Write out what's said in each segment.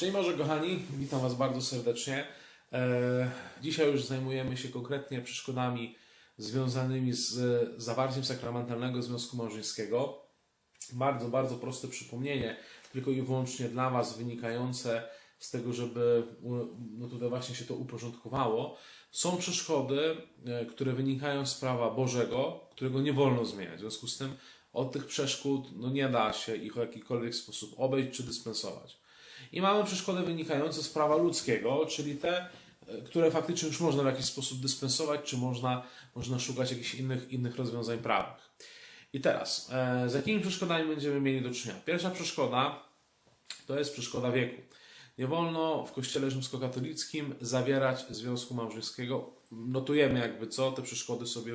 Szczęść Boże kochani, witam Was bardzo serdecznie. E, Dzisiaj już zajmujemy się konkretnie przeszkodami związanymi z zawarciem sakramentalnego związku małżeńskiego. Bardzo, bardzo proste przypomnienie, tylko i wyłącznie dla Was, wynikające z tego, żeby no tutaj właśnie się to uporządkowało. Są przeszkody, e, które wynikają z prawa Bożego, którego nie wolno zmieniać. W związku z tym od tych przeszkód no nie da się ich w jakikolwiek sposób obejść czy dyspensować. I mamy przeszkody wynikające z prawa ludzkiego, czyli te, e, które faktycznie już można w jakiś sposób dyspensować, czy można, można szukać jakichś innych, innych rozwiązań prawnych. I teraz, e, z jakimi przeszkodami będziemy mieli do czynienia? Pierwsza przeszkoda to jest przeszkoda wieku. Nie wolno w kościele rzymskokatolickim zawierać związku małżeńskiego. Notujemy jakby co, te przeszkody sobie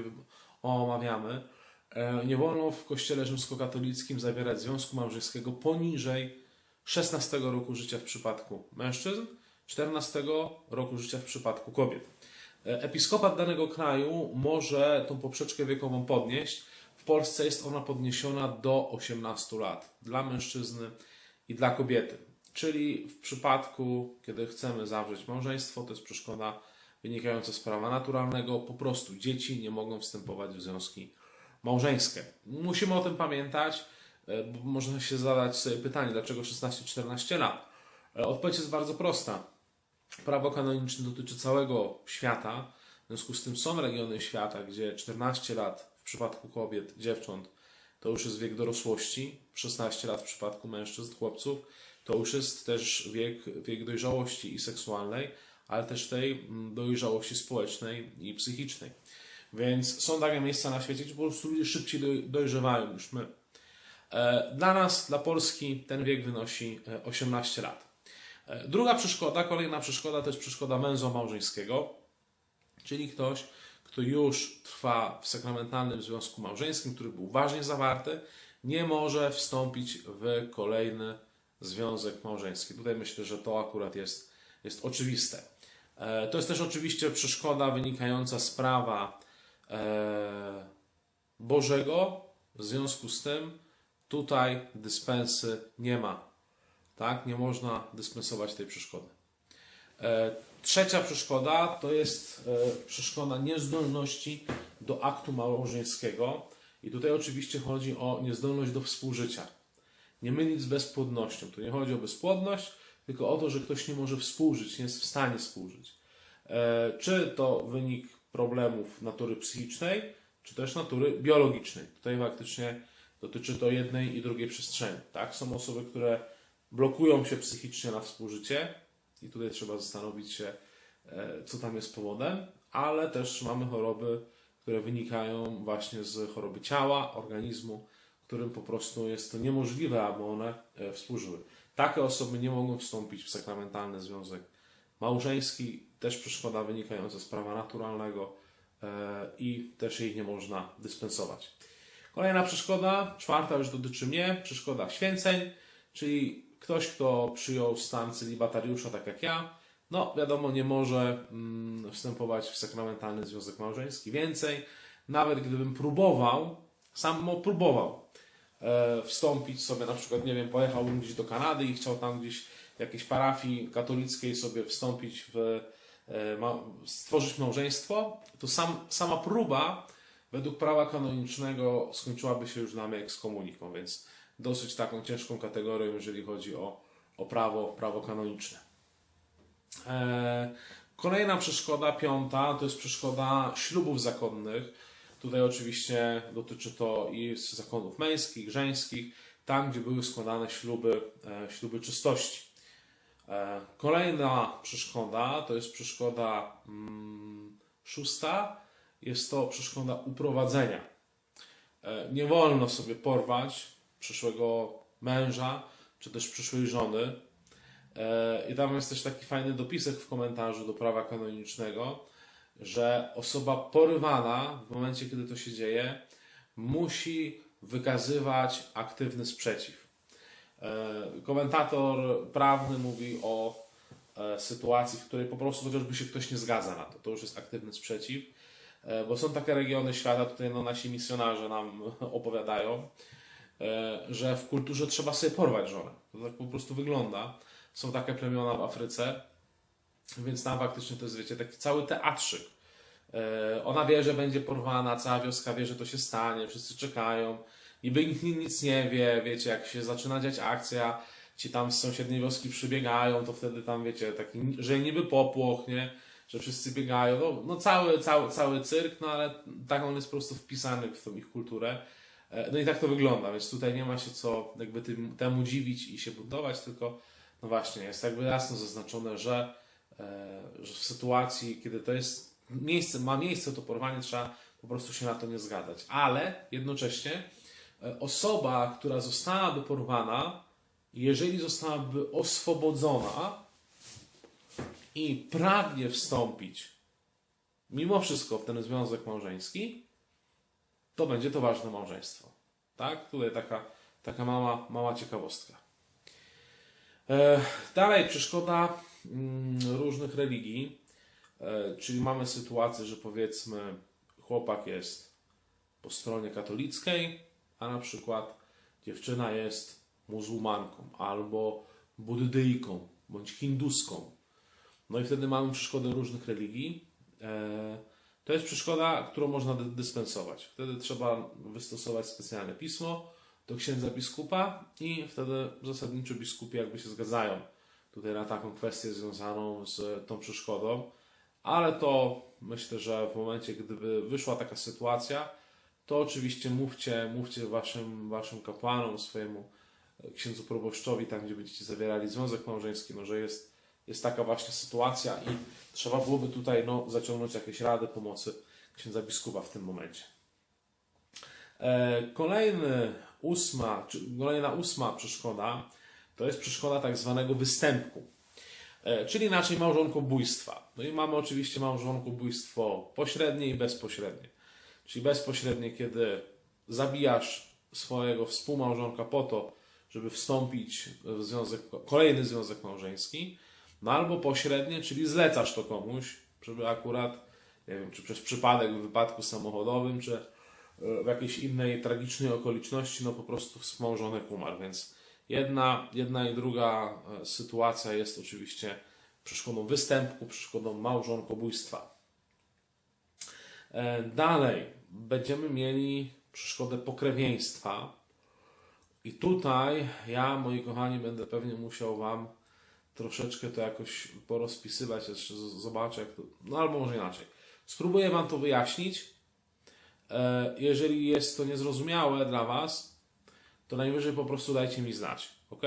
omawiamy. E, Nie wolno w kościele rzymskokatolickim zawierać związku małżeńskiego poniżej 16 roku życia w przypadku mężczyzn, 14 roku życia w przypadku kobiet. E, Episkopat danego kraju może tą poprzeczkę wiekową podnieść. W Polsce jest ona podniesiona do 18 lat dla mężczyzny i dla kobiety. Czyli w przypadku, kiedy chcemy zawrzeć małżeństwo, to jest przeszkoda wynikająca z prawa naturalnego, po prostu dzieci nie mogą wstępować w związki małżeńskie. Musimy o tym pamiętać, można się zadać sobie pytanie, dlaczego 16-14 lat? E, Odpowiedź jest bardzo prosta. Prawo kanoniczne dotyczy całego świata, w związku z tym są regiony świata, gdzie 14 lat w przypadku kobiet, dziewcząt to już jest wiek dorosłości, 16 lat w przypadku mężczyzn, chłopców to już jest też wiek, wiek dojrzałości i seksualnej, ale też tej mm, dojrzałości społecznej i psychicznej. Więc są takie miejsca na świecie, gdzie po prostu ludzie szybciej doj- dojrzewają niż my. E, Dla nas, dla Polski, ten wiek wynosi e, 18 lat. E, Druga przeszkoda, kolejna przeszkoda to jest przeszkoda mężo-małżeńskiego, czyli ktoś, kto już trwa w sakramentalnym związku małżeńskim, który był ważnie zawarty, nie może wstąpić w kolejny związek małżeński. Tutaj myślę, że to akurat jest, jest oczywiste. E, To jest też oczywiście przeszkoda wynikająca z prawa e, Bożego. W związku z tym tutaj dyspensy nie ma. Tak? Nie można dyspensować tej przeszkody. E, Trzecia przeszkoda to jest e, przeszkoda niezdolności do aktu małżeńskiego. I tutaj oczywiście chodzi o niezdolność do współżycia. Nie mylić z bezpłodnością. Tu nie chodzi o bezpłodność, tylko o to, że ktoś nie może współżyć, nie jest w stanie współżyć. E, Czy to wynik problemów natury psychicznej, czy też natury biologicznej. Tutaj faktycznie dotyczy to jednej i drugiej przestrzeni. Tak? Są osoby, które blokują się psychicznie na współżycie i tutaj trzeba zastanowić się, e, co tam jest powodem, ale też mamy choroby, które wynikają właśnie z choroby ciała, organizmu, którym po prostu jest to niemożliwe, aby one e, współżyły. Takie osoby nie mogą wstąpić w sakramentalny związek małżeński, też przeszkoda wynikająca z prawa naturalnego e, i też jej nie można dyspensować. Kolejna przeszkoda, czwarta już dotyczy mnie, przeszkoda święceń, czyli ktoś, kto przyjął stan celibatariusza, tak jak ja, no wiadomo, nie może mm, wstępować w sakramentalny związek małżeński. Więcej, nawet gdybym próbował, sam no, próbował e, wstąpić sobie, na przykład, nie wiem, pojechałbym gdzieś do Kanady i chciał tam gdzieś w jakiejś parafii katolickiej sobie wstąpić w, e, stworzyć małżeństwo, to sam, sama próba według prawa kanonicznego skończyłaby się już mnie ekskomuniką, więc dosyć taką ciężką kategorią, jeżeli chodzi o, o prawo, prawo kanoniczne. E, Kolejna przeszkoda, piąta, to jest przeszkoda ślubów zakonnych. Tutaj oczywiście dotyczy to i zakonów męskich, żeńskich, tam gdzie były składane śluby, e, śluby czystości. E, Kolejna przeszkoda to jest przeszkoda mm, szósta, jest to przeszkoda uprowadzenia. E, Nie wolno sobie porwać przyszłego męża, czy też przyszłej żony. E, I tam jest też taki fajny dopisek w komentarzu do prawa kanonicznego, że osoba porywana w momencie, kiedy to się dzieje, musi wykazywać aktywny sprzeciw. E, Komentator prawny mówi o sytuacji, w której po prostu chociażby się ktoś nie zgadza na to. To już jest aktywny sprzeciw. E, Bo są takie regiony świata, tutaj no, nasi misjonarze nam opowiadają, e, że w kulturze trzeba sobie porwać żonę. To tak po prostu wygląda. są takie plemiona w Afryce, więc tam faktycznie to jest, wiecie, taki cały teatrzyk. E, Ona wie, że będzie porwana, cała wioska wie, że to się stanie, wszyscy czekają. Niby nikt nic nie wie, wiecie, jak się zaczyna dziać akcja, ci tam z sąsiedniej wioski przybiegają, to wtedy tam, wiecie, taki, że niby popłoch, nie? Że wszyscy biegają, no, no cały, cały, cały cyrk, no ale tak on jest po prostu wpisany w tą ich kulturę. E, No i tak to wygląda, więc tutaj nie ma się co jakby tym, temu dziwić i się budować, tylko no właśnie, jest jakby jasno zaznaczone, że, e, że w sytuacji, kiedy to jest miejsce, ma miejsce to porwanie, trzeba po prostu się na to nie zgadzać. Ale jednocześnie e, osoba, która zostałaby porwana, jeżeli zostałaby oswobodzona i pragnie wstąpić mimo wszystko w ten związek małżeński, to będzie to ważne małżeństwo. Tak? Tutaj taka, taka mała, mała ciekawostka. E, dalej, przeszkoda mm, różnych religii. E, czyli mamy sytuację, że powiedzmy chłopak jest po stronie katolickiej, a na przykład dziewczyna jest muzułmanką albo buddyjką bądź hinduską. No i wtedy mamy przeszkodę różnych religii. E, To jest przeszkoda, którą można dy- dyspensować. Wtedy trzeba wystosować specjalne pismo do księdza biskupa i wtedy zasadniczo biskupi jakby się zgadzają tutaj na taką kwestię związaną z tą przeszkodą. Ale to myślę, że w momencie, gdyby wyszła taka sytuacja, to oczywiście mówcie, mówcie waszym, waszym kapłanom, swojemu księdzu proboszczowi, tam gdzie będziecie zawierali związek małżeński, no, że jest, jest taka właśnie sytuacja i trzeba byłoby tutaj no, zaciągnąć jakieś rady pomocy księdza biskupa w tym momencie. E, Kolejny ósma, kolejna ósma przeszkoda to jest przeszkoda tak zwanego występku, e, czyli inaczej małżonkobójstwa. No i mamy oczywiście małżonkobójstwo pośrednie i bezpośrednie. Czyli bezpośrednie, kiedy zabijasz swojego współmałżonka po to, żeby wstąpić w związek, kolejny związek małżeński, no albo pośrednie, czyli zlecasz to komuś, żeby akurat, nie wiem, czy przez przypadek w wypadku samochodowym, czy e, w jakiejś innej tragicznej okoliczności, no po prostu współmałżonek umarł. Więc jedna, jedna i druga e, sytuacja jest oczywiście przeszkodą występku, przeszkodą małżonkobójstwa. E, Dalej będziemy mieli przeszkodę pokrewieństwa. I tutaj ja, moi kochani, będę pewnie musiał Wam troszeczkę to jakoś porozpisywać, jeszcze zobaczę, jak to, no albo może inaczej. Spróbuję Wam to wyjaśnić. E, Jeżeli jest to niezrozumiałe dla Was, to najwyżej po prostu dajcie mi znać, ok?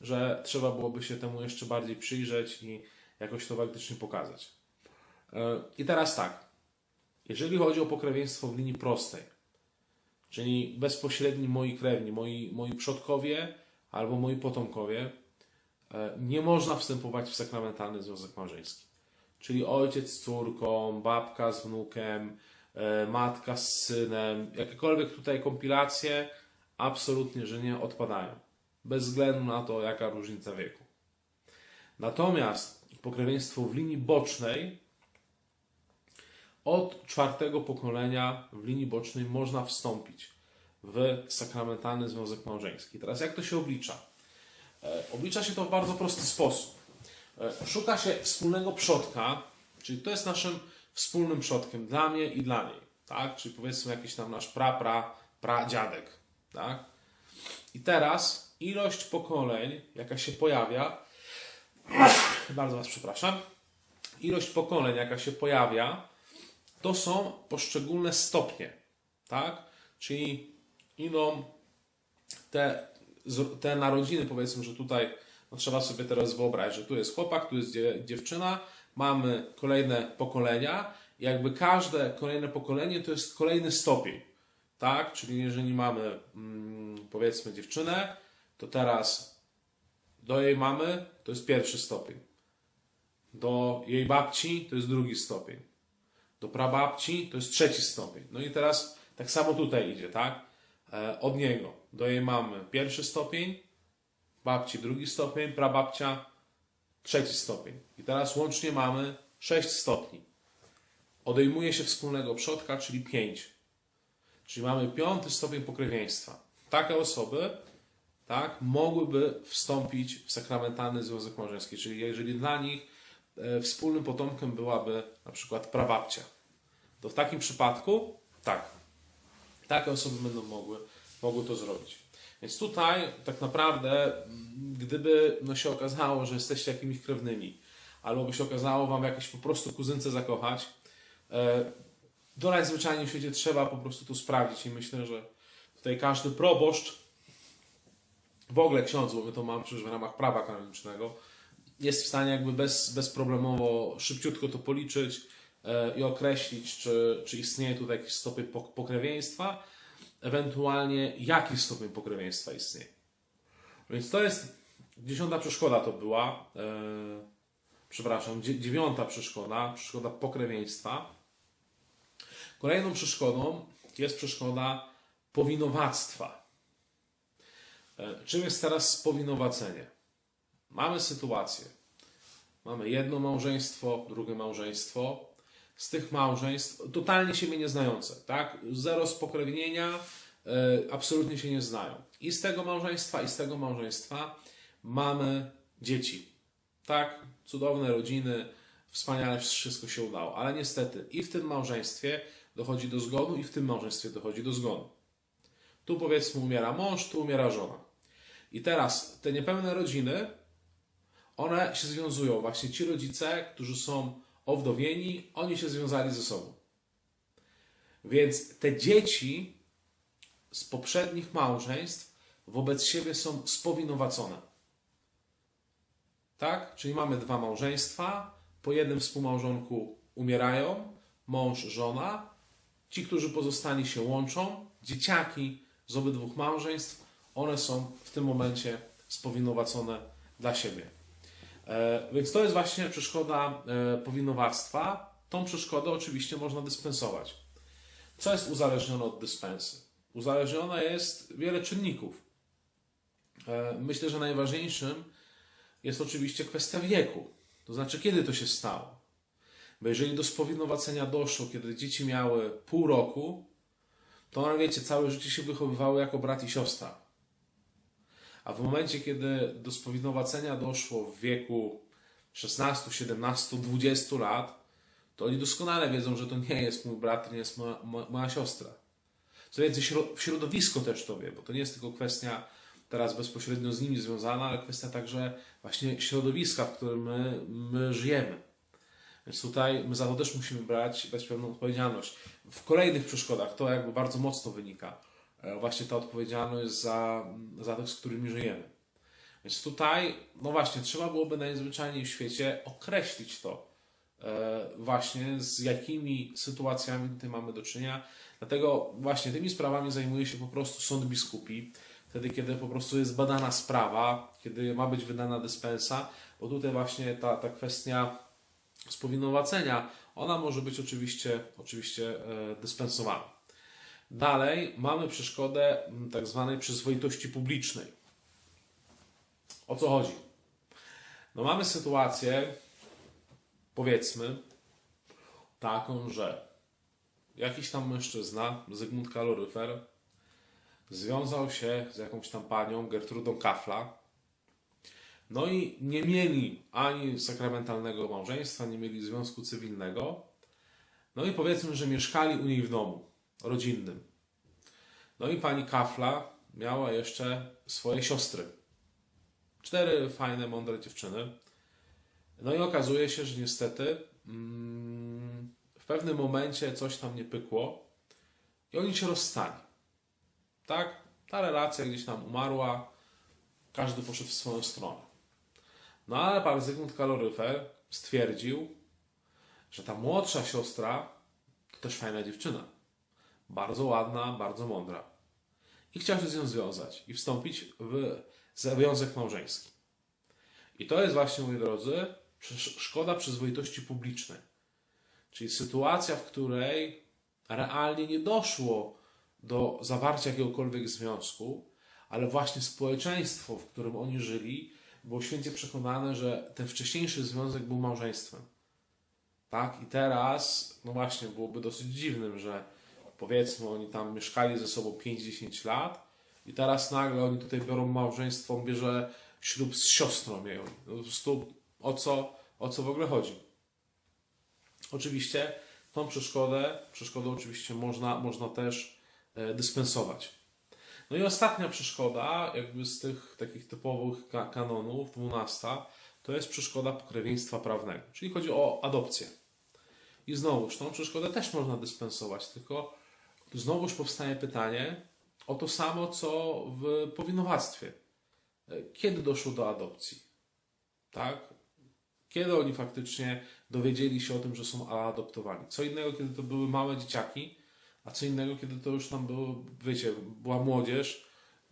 Że trzeba byłoby się temu jeszcze bardziej przyjrzeć i jakoś to faktycznie pokazać. E, I teraz tak. Jeżeli chodzi o pokrewieństwo w linii prostej, czyli bezpośredni moi krewni, moi, moi przodkowie albo moi potomkowie, nie można wstępować w sakramentalny związek małżeński. Czyli ojciec z córką, babka z wnukiem, e, matka z synem, jakiekolwiek tutaj kompilacje, absolutnie, że nie odpadają. Bez względu na to, jaka różnica wieku. Natomiast pokrewieństwo w linii bocznej od czwartego pokolenia w linii bocznej można wstąpić w sakramentalny związek małżeński. Teraz jak to się oblicza? E, Oblicza się to w bardzo prosty sposób. E, Szuka się wspólnego przodka, czyli to jest naszym wspólnym przodkiem dla mnie i dla niej. Tak? Czyli powiedzmy jakiś tam nasz pra, pra, pradziadek. Tak? I teraz ilość pokoleń, jaka się pojawia, bardzo Was przepraszam, ilość pokoleń, jaka się pojawia, to są poszczególne stopnie, tak? Czyli idą te, te narodziny, powiedzmy, że tutaj no trzeba sobie teraz wyobrazić, że tu jest chłopak, tu jest dzie- dziewczyna, mamy kolejne pokolenia, jakby każde kolejne pokolenie to jest kolejny stopień, tak? Czyli jeżeli mamy, mm, powiedzmy, dziewczynę, to teraz do jej mamy to jest pierwszy stopień, do jej babci to jest drugi stopień, do prababci to jest trzeci stopień. No i teraz tak samo tutaj idzie, tak? E, Od niego do jej mamy pierwszy stopień, babci drugi stopień, prababcia trzeci stopień. I teraz łącznie mamy sześć stopni. Odejmuje się wspólnego przodka, czyli pięć. Czyli mamy piąty stopień pokrewieństwa. Takie osoby tak, mogłyby wstąpić w sakramentalny związek małżeński. Czyli jeżeli dla nich e, wspólnym potomkiem byłaby na przykład prababcia, to w takim przypadku tak, takie osoby będą mogły, mogły to zrobić. Więc tutaj tak naprawdę, mm, gdyby no, się okazało, że jesteście jakimiś krewnymi, albo by się okazało Wam jakieś po prostu kuzynce zakochać, e, to najzwyczajniej w świecie trzeba po prostu to sprawdzić i myślę, że tutaj każdy proboszcz, w ogóle ksiądz, bo my to mamy przecież w ramach prawa kanonicznego, jest w stanie jakby bez, bezproblemowo, szybciutko to policzyć e, i określić, czy, czy istnieje tutaj jakiś stopień pok- pokrewieństwa, ewentualnie jaki stopień pokrewieństwa istnieje. Więc to jest dziesiąta przeszkoda to była, e, przepraszam, dzie- dziewiąta przeszkoda, przeszkoda pokrewieństwa. Kolejną przeszkodą jest przeszkoda powinowactwa. E, Czym jest teraz spowinowacenie? Mamy sytuację. Mamy jedno małżeństwo, drugie małżeństwo. Z tych małżeństw totalnie siebie nie znające, tak? Zero spokrewnienia, e, absolutnie się nie znają. I z tego małżeństwa, i z tego małżeństwa mamy dzieci. Tak? Cudowne rodziny, wspaniale wszystko się udało. Ale niestety i w tym małżeństwie dochodzi do zgonu, i w tym małżeństwie dochodzi do zgonu. Tu powiedzmy umiera mąż, tu umiera żona. I teraz te niepełne rodziny, one się związują. Właśnie ci rodzice, którzy są owdowieni, oni się związali ze sobą. Więc te dzieci z poprzednich małżeństw wobec siebie są spowinowacone. Tak? Czyli mamy dwa małżeństwa, po jednym współmałżonku umierają, mąż, żona. Ci, którzy pozostali się łączą, dzieciaki z obydwu małżeństw, one są w tym momencie spowinowacone dla siebie. E, więc to jest właśnie przeszkoda e, powinowactwa. Tą przeszkodę oczywiście można dyspensować. Co jest uzależnione od dyspensy? Uzależnione jest wiele czynników. E, myślę, że najważniejszym jest oczywiście kwestia wieku. To znaczy, kiedy to się stało. Bo jeżeli do spowinowacenia doszło, kiedy dzieci miały pół roku, to one, wiecie, całe życie się wychowywały jako brat i siostra. A w momencie, kiedy do spowinowacenia doszło w wieku 16, 17, 20 lat, to oni doskonale wiedzą, że to nie jest mój brat, to nie jest moja, moja, siostra. Co więcej, śro- środowisko też to wie, bo to nie jest tylko kwestia teraz bezpośrednio z nimi związana, ale kwestia także właśnie środowiska, w którym my, my żyjemy. Więc tutaj my za to też musimy brać, brać pewną odpowiedzialność. W kolejnych przeszkodach to jakby bardzo mocno wynika. E, Właśnie ta odpowiedzialność za, za tych, z którymi żyjemy. Więc tutaj, no właśnie, trzeba byłoby najzwyczajniej w świecie określić to, e, właśnie z jakimi sytuacjami tutaj mamy do czynienia. Dlatego właśnie tymi sprawami zajmuje się po prostu sąd biskupi, wtedy kiedy po prostu jest badana sprawa, kiedy ma być wydana dyspensa, bo tutaj właśnie ta, ta kwestia spowinowacenia, ona może być oczywiście, oczywiście e, dyspensowana. Dalej mamy przeszkodę m, tak zwanej przyzwoitości publicznej. O co chodzi? No mamy sytuację, powiedzmy, taką, że jakiś tam mężczyzna, Zygmunt Kaloryfer, związał się z jakąś tam panią, Gertrudą Kafla, no i nie mieli ani sakramentalnego małżeństwa, nie mieli związku cywilnego. No i powiedzmy, że mieszkali u niej w domu rodzinnym. No i pani Kafla miała jeszcze swoje siostry. Cztery fajne, mądre dziewczyny. No i okazuje się, że niestety mm, w pewnym momencie coś tam nie pykło i oni się rozstali. Tak? Ta relacja gdzieś tam umarła, każdy poszedł w swoją stronę. No ale pan Zygmunt Kaloryfer stwierdził, że ta młodsza siostra to też fajna dziewczyna. Bardzo ładna, bardzo mądra. I chciał się z nią związać i wstąpić w związek małżeński. I to jest właśnie, moi drodzy, szkoda przyzwoitości publicznej. Czyli sytuacja, w której realnie nie doszło do zawarcia jakiegokolwiek związku, ale właśnie społeczeństwo, w którym oni żyli, było święcie przekonane, że ten wcześniejszy związek był małżeństwem. Tak? I teraz, no właśnie, byłoby dosyć dziwnym, że powiedzmy, oni tam mieszkali ze sobą 5-10 lat I teraz nagle oni tutaj biorą małżeństwo, bierze ślub z siostrą jej. No, po prostu o co, o co w ogóle chodzi? Oczywiście tą przeszkodę, przeszkodę oczywiście można, można też e, dyspensować. No i ostatnia przeszkoda, jakby z tych takich typowych ka- kanonów, dwunasta, to jest przeszkoda pokrewieństwa prawnego, czyli chodzi o adopcję. I znowuż tą przeszkodę też można dyspensować, tylko znowuż powstaje pytanie o to samo, co w powinowactwie. Kiedy doszło do adopcji? Tak? Kiedy oni faktycznie dowiedzieli się o tym, że są adoptowani? Co innego, kiedy to były małe dzieciaki, a co innego, kiedy to już tam było, wiecie, była młodzież,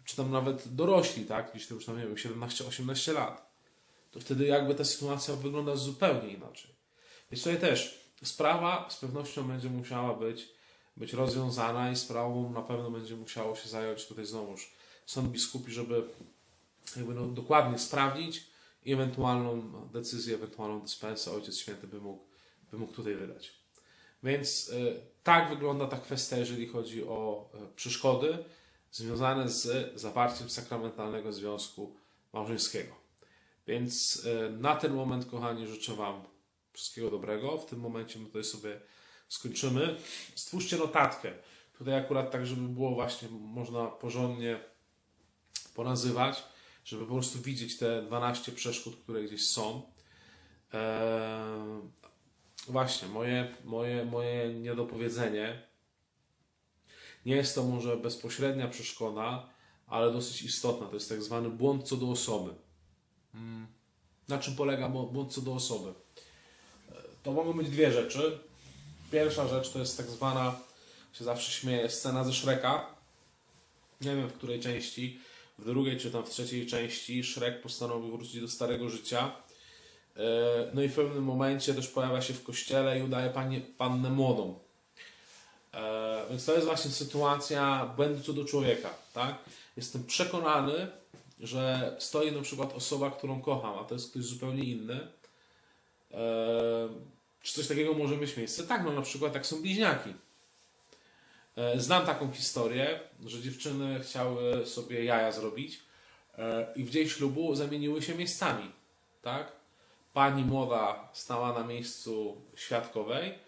czy tam nawet dorośli, tak? Gdzieś to już tam, nie wiem, 17-18 lat. To wtedy jakby ta sytuacja wygląda zupełnie inaczej. Więc tutaj też sprawa z pewnością będzie musiała być, być rozwiązana i sprawą na pewno będzie musiało się zająć tutaj znowuż sąd biskupi, żeby jakby no, dokładnie sprawdzić i ewentualną decyzję, ewentualną dyspensę Ojciec Święty by mógł, by mógł tutaj wydać. Więc y, tak wygląda ta kwestia, jeżeli chodzi o y, przeszkody związane z zawarciem sakramentalnego związku małżeńskiego. Więc y, na ten moment, kochani, życzę Wam wszystkiego dobrego. W tym momencie my tutaj sobie skończymy. Stwórzcie notatkę. Tutaj akurat tak, żeby było właśnie można porządnie ponazywać, żeby po prostu widzieć te 12 przeszkód, które gdzieś są. Eee, właśnie, moje, moje, moje niedopowiedzenie nie jest to może bezpośrednia przeszkoda, ale dosyć istotna. To jest tak zwany błąd co do osoby. Mm. Na czym polega błąd co do osoby? E, To mogą być dwie rzeczy. Pierwsza rzecz to jest tak zwana, się zawsze śmieję, scena ze Shreka. Nie wiem w której części, w drugiej czy tam w trzeciej części Shrek postanowił wrócić do starego życia. E, No i w pewnym momencie też pojawia się w kościele i udaje panie, pannę młodą. E, Więc to jest właśnie sytuacja błędu co do człowieka. Tak? Jestem przekonany, że stoi na przykład osoba, którą kocham, a to jest ktoś zupełnie inny. Czy coś takiego może mieć miejsce? Tak, no na przykład jak są bliźniaki. E, Znam taką historię, że dziewczyny chciały sobie jaja zrobić e, i w dzień ślubu zamieniły się miejscami. Tak? Pani młoda stała na miejscu świadkowej,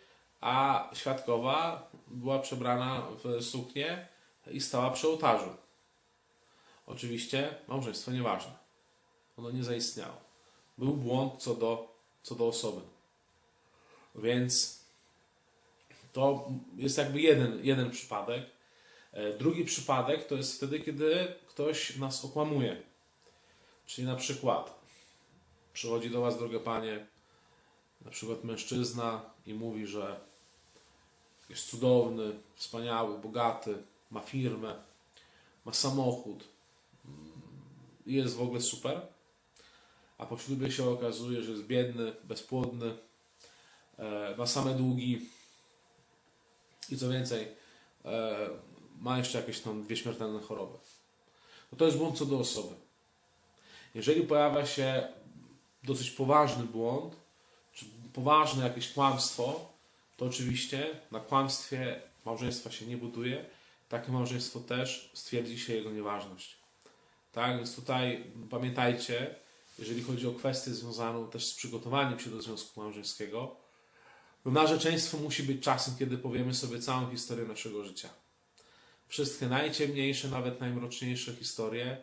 a świadkowa była przebrana w suknię i stała przy ołtarzu. Oczywiście małżeństwo nieważne. Ono nie zaistniało. Był błąd co do, co do osoby. Więc to jest jakby jeden, jeden przypadek. E, Drugi przypadek to jest wtedy, kiedy ktoś nas okłamuje. Czyli na przykład przychodzi do Was, drogie panie, na przykład mężczyzna i mówi, że jest cudowny, wspaniały, bogaty, ma firmę, ma samochód i jest w ogóle super, a po ślubie się okazuje, że jest biedny, bezpłodny, ma same długi i co więcej, e, ma jeszcze jakieś tam dwie śmiertelne choroby. No to jest błąd co do osoby. Jeżeli pojawia się dosyć poważny błąd, czy poważne jakieś kłamstwo, to oczywiście na kłamstwie małżeństwa się nie buduje. Takie małżeństwo też stwierdzi się jego nieważność. Tak, więc tutaj pamiętajcie, jeżeli chodzi o kwestię związaną też z przygotowaniem się do związku małżeńskiego, to narzeczeństwo musi być czasem, kiedy powiemy sobie całą historię naszego życia. Wszystkie najciemniejsze, nawet najmroczniejsze historie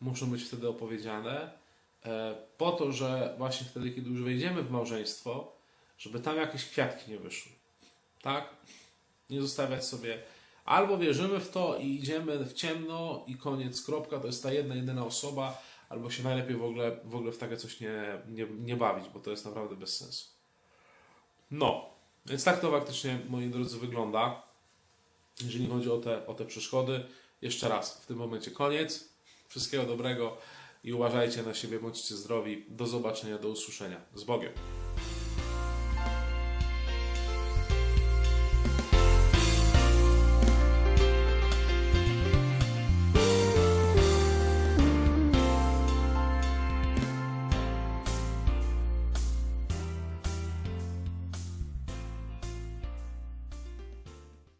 muszą być wtedy opowiedziane, e, po to, że właśnie wtedy, kiedy już wejdziemy w małżeństwo, żeby tam jakieś kwiatki nie wyszły. Tak? Nie zostawiać sobie. Albo wierzymy w to i idziemy w ciemno i koniec, kropka, to jest ta jedna, jedyna osoba, albo się najlepiej w ogóle, w ogóle w takie coś nie, nie, nie bawić, bo to jest naprawdę bez sensu. No, więc tak to faktycznie, moi drodzy, wygląda, jeżeli chodzi o te, o te przeszkody. Jeszcze raz, w tym momencie koniec. Wszystkiego dobrego i uważajcie na siebie, bądźcie zdrowi. Do zobaczenia, do usłyszenia. Z Bogiem.